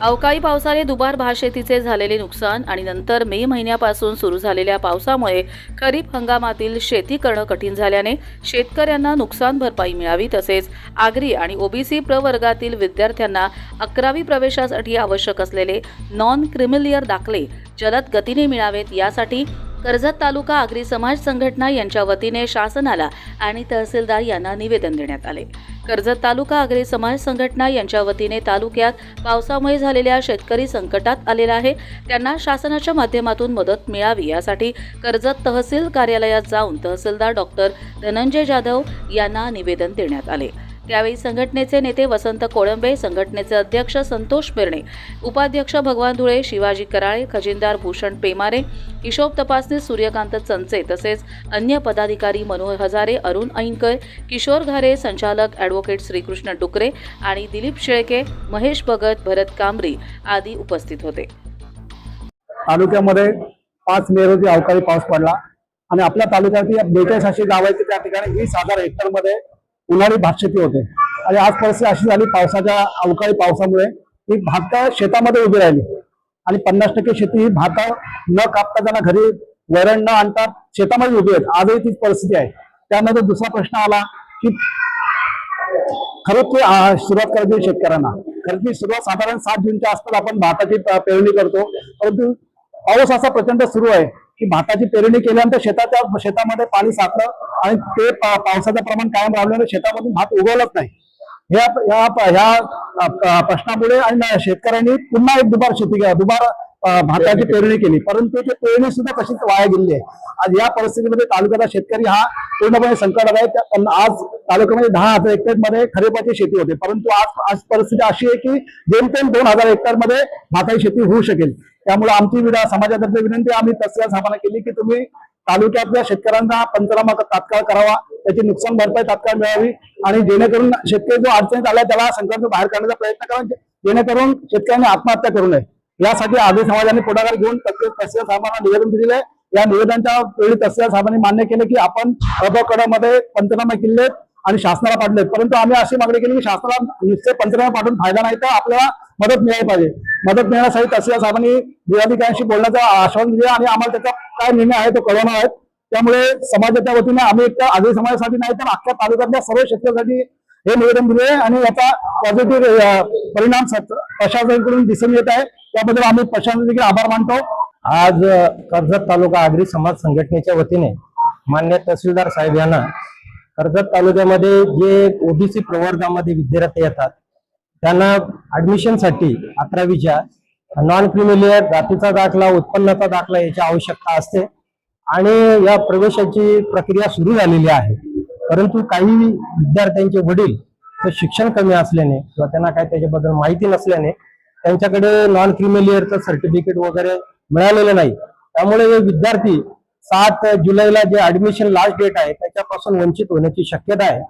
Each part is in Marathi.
अवकाळी पावसाने दुबार भातशेतीचे झालेले नुकसान आणि नंतर मे महिन्यापासून सुरू झालेल्या पावसामुळे खरीप हंगामातील शेती करणं कठीण झाल्याने शेतकऱ्यांना नुकसान भरपाई मिळावी तसेच आगरी आणि ओबीसी प्रवर्गातील विद्यार्थ्यांना अकरावी प्रवेशासाठी आवश्यक असलेले नॉन क्रिमिलियर दाखले जलद गतीने मिळावेत यासाठी कर्जत तालुका आगरी समाज संघटना यांच्या वतीने शासनाला आणि तहसीलदार यांना निवेदन देण्यात आले. कर्जत तालुका आगरी समाज संघटना यांच्या वतीने तालुक्यात पावसामुळे झालेल्या शेतकरी संकटात आलेला आहे. त्यांना शासनाच्या माध्यमातून मदत मिळावी यासाठी कर्जत तहसील कार्यालयात जाऊन तहसीलदार डॉक्टर धनंजय जाधव यांना निवेदन देण्यात आले. त्यावेळी संघटनेचे नेते वसंत कोळंबे संघटनेचे अध्यक्ष संतोष पेरणे उपाध्यक्ष भगवान धुळे शिवाजी कराळे खजिनदार भूषण पेमारे हिशोब तपासणी सूर्यकांत चंचे तसेच अन्य पदाधिकारी मनोहर हजारे अरुण ऐनकर किशोर घारे संचालक ॲडव्होकेट श्रीकृष्ण डुकरे आणि दिलीप शेळके महेश भगत भरत कांबरी आदी उपस्थित होते. तालुक्यामध्ये पाच मे रोजी अवकाळी पाऊस पडला आणि आपल्या तालुक्यातील बेचाळीस अशी गाव आहेत त्या ठिकाणी वीस हजार हेक्टरमध्ये उन्हाळी भातशेती होते. आणि आज परिस्थिती अशी झाली पावसाच्या अवकाळी पावसामुळे ही भात शेतामध्ये उभी राहिली. आणि पन्नास टक्के शेती ही भात न कापता त्यांना घरी वरण न आणता शेतामध्ये उभी आहेत. आजही तीच परिस्थिती आहे. त्यामध्ये दुसरा प्रश्न आला की खरंच ते सुरुवात करायची शेतकऱ्यांना. खरंच सुरुवात साधारण सात जूनच्या आसपास आपण भाताची पेरणी करतो. परंतु पाऊस असा प्रचंड सुरू आहे. की भाताची पेरणी केल्यानंतर शेताच्या शेतामध्ये पाणी साचलं आणि ते पा- पावसाचं प्रमाण कायम राहिल्याने शेतामधून भात उगवलंच नाही. ह्या ह्या प्रश्नामुळे आणि शेतकऱ्यांनी पुन्हा एक दुबार शेती केली. दुबार भाताची पेरणी केली. परंतु ते पेरणी सुद्धा तशीच वाया गेलेली आहे. आज या परिस्थितीमध्ये तालुक्याचा शेतकरी हा पूर्णपणे संकटात आहे. त्या- पण आज तालुक्यामध्ये दहा हजार हेक्टरमध्ये खरेपाची शेती होते. परंतु आज आज परिस्थिती अशी आहे की जेमतेम दोन हजार हेक्टरमध्ये भाताची शेती होऊ शकेल. त्यामुळे आमची विधा समाजातर्फे विनंती आम्ही तसल्या सामाना केली की तुम्ही तालुक्यातल्या शेतकऱ्यांना पंचनामा तात्काळ करावा. त्याची नुकसान भरपाई तात्काळ मिळावी. आणि जेणेकरून शेतकरी जो अडचणीत आला त्याला संकटातून बाहेर काढण्याचा प्रयत्न करा. जेणेकरून शेतकऱ्यांनी आत्महत्या करू नये. यासाठी आधी समाजाने पुढाकार घेऊन तहसीलदार साहेबांना निवेदन दिलेलं आहे. या निवेदनाच्या वेळी तहसीलदार साहेबांनी मान्य केले की आपण मध्ये पंचनामे केले आणि शासनाला पाठले परंतु आम्ही अशी मागणी केली की शासनाला नुसते पंचनामे पाठवून फायदा नाही तर आपल्याला मदत मिळाली पाहिजे. मदत मिळण्यासाठी तहसीलदार साहेबांनी जिल्हाधिकाऱ्यांशी बोलण्याचं आश्वासन दिले आणि आम्हाला त्याचा काय निर्णय आहे तो कळवणार आहे त्यामुळे समाजाच्या वतीने आम्ही एक आधी समाजासाठी नाही तर अख्ख्या तालुक्यातल्या सर्व शेतकऱ्यांसाठी हे निवेदन दिले आहे आणि याचा पॉझिटिव्ह परिणाम प्रशासनाकडून दिसून येत आहे. त्याबद्दल आम्ही प्रशासन देखील आभार मानतो. आज कर्जत तालुका आगरी समाज संघटनेच्या वतीने मान्य तहसीलदार साहेब यांना कर्जत तालुक्यामध्ये जे ओबीसी प्रवर्गामध्ये विद्यार्थी येतात त्यांना ऍडमिशनसाठी अकरावीच्या नॉन क्रिमिलियर जातीचा दाखला उत्पन्नाचा दाखला याची आवश्यकता असते आणि या प्रवेशाची प्रक्रिया सुरू झालेली आहे. परंतु काही विद्यार्थ्यांचे वडील शिक्षण कमी असल्याने किंवा त्यांना काही त्याच्याबद्दल माहिती नसल्याने त्यांच्याकडे नॉन क्रिमिलियरचं सर्टिफिकेट वगैरे मिळालेलं नाही. त्यामुळे हे विद्यार्थी सात जुलैला जे ऍडमिशन लास्ट डेट आहे त्याच्यापासून वंचित होण्याची शक्यता आहे.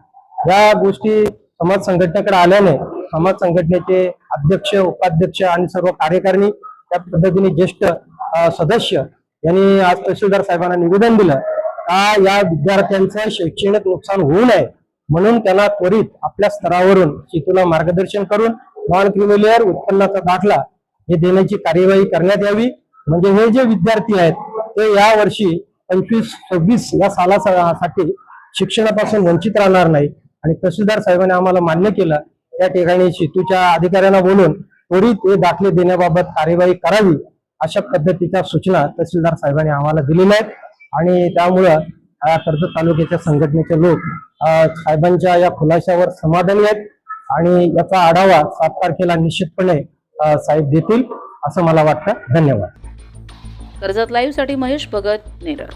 या गोष्टी समाज संघटनेकडे आल्याने समाज संघटनेचे अध्यक्ष उपाध्यक्ष आणि सर्व कार्यकारिणी त्या पद्धतीने ज्येष्ठ सदस्य यांनी आज तहसीलदार साहेबांना निवेदन दिलं का या विद्यार्थ्यांचं शैक्षणिक नुकसान होऊ नये म्हणून त्यांना त्वरित आपल्या स्तरावरून शेतीला मार्गदर्शन करून नॉन क्रिमिलेअर उत्पन्नाचा दाखला हे देण्याची कार्यवाही करण्यात यावी. म्हणजे हे जे विद्यार्थी आहेत ते या वर्षी पंचवीस सव्वीस या सालासाठी शिक्षणापासून वंचित राहणार नाही. आणि तहसीलदार साहेबांनी आम्हाला मान्य केलं त्या ठिकाणी शेतूच्या अधिकाऱ्यांना बोलून त्वरित हे दाखले देण्याबाबत कार्यवाही करावी अशा पद्धतीच्या सूचना तहसीलदार साहेबांनी आम्हाला दिलेल्या आहेत. आणि त्यामुळं कर्जत तालुक्याच्या संघटनेचे लोक साहेबांच्या या खुलाशावर समाधानी आहेत. आणि याचा आढावा सात तारखेला निश्चितपणे साहेब देतील असं मला वाटतं. धन्यवाद. कर्जत लाईव्हसाठी महेश भगत नेरळ.